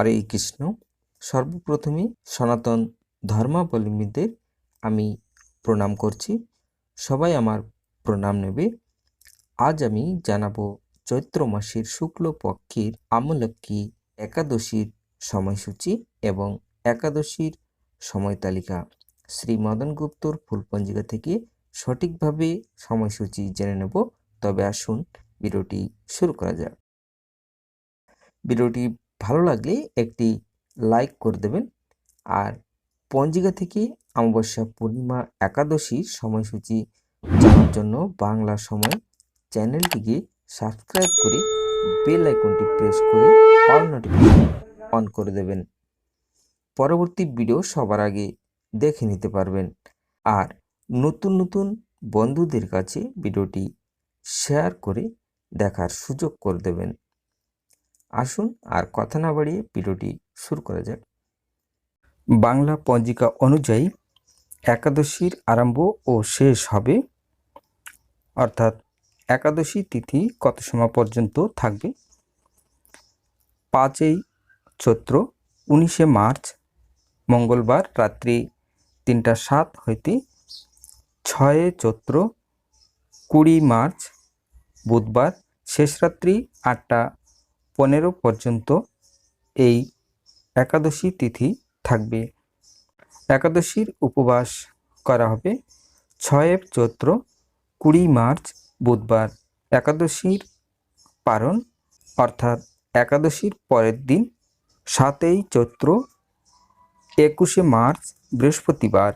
হরে কৃষ্ণ। সর্বপ্রথমে সনাতন ধর্মাবলম্বীদের আমি প্রণাম করছি। সবাই আমার প্রণাম নেবে। আজ আমি জানাব চৈত্র মাসের শুক্লপক্ষের আমলক্ষ্মী একাদশীর সময়সূচি এবং একাদশীর সময় তালিকা। শ্রী মদন গুপ্তর ফুলপঞ্জিকা থেকে সঠিকভাবে সময়সূচি জেনে নেব। তবে আসুন, ভিডিওটি শুরু করা যাক। ভিডিওটি ভালো লাগলে একটি লাইক করে দেবেন। আর পঞ্জিকা থেকে অমাবস্যা পূর্ণিমা একাদশীর সময়সূচি জানার জন্য বাংলা সময় চ্যানেলটিকে সাবস্ক্রাইব করে বেল আইকনটি প্রেস করে অল নোটিফিকেশন অন করে দেবেন। পরবর্তী ভিডিও সবার আগে দেখে নিতে পারবেন। আর নতুন নতুন বন্ধুদের কাছে ভিডিওটি শেয়ার করে দেখার সুযোগ করে দেবেন। আসুন আর কথা না বাড়িয়ে ভিডিওটি শুরু করা যাক। বাংলা পঞ্জিকা অনুযায়ী একাদশীর আরম্ভ ও শেষ হবে। অর্থাৎ একাদশী তিথি কত সময় পর্যন্ত থাকবে? পাঁচই চৈত্র, উনিশে মার্চ, মঙ্গলবার রাত্রি তিনটা সাত হইতে ছয়ে চৈত্র, কুড়ি মার্চ, বুধবার শেষ রাত্রি আটটা পনেরো পর্যন্ত এই একাদশী তিথি থাকবে। একাদশীর উপবাস করা হবে ছয় চৈত্র কুড়ি মার্চ বুধবার। একাদশীর পারণ অর্থাৎ একাদশীর পরের দিন সাতই চৈত্র একুশে মার্চ বৃহস্পতিবার।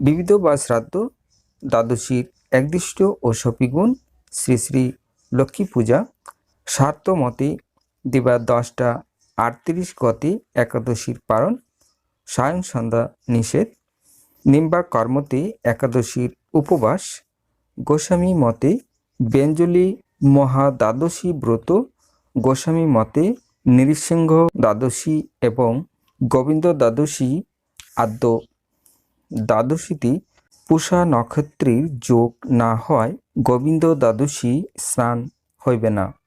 বিবিধ বা শ্রাদ্ধ দ্বাদশীর একদিষ্ট ও সপিগুণ শ্রী শ্রী লক্ষ্মী পূজা স্বার্থ মতে দিবা দশটা আটত্রিশ গতি একাদশীর পারণ সায়ং সন্ধ্যা নিষেধ, নিম্বা কর্মতে একাদশীর উপবাস, গোস্বামী মতে বেঞ্জলি মহা দ্বাদশী ব্রত, গোস্বামী মতে নৃসিংহ দ্বাদশী এবং গোবিন্দ দ্বাদশী আদ্য। দ্বাদশীতে পুষা নক্ষত্রের যোগ না হয়, গোবিন্দ দ্বাদশী স্নান হইবে না।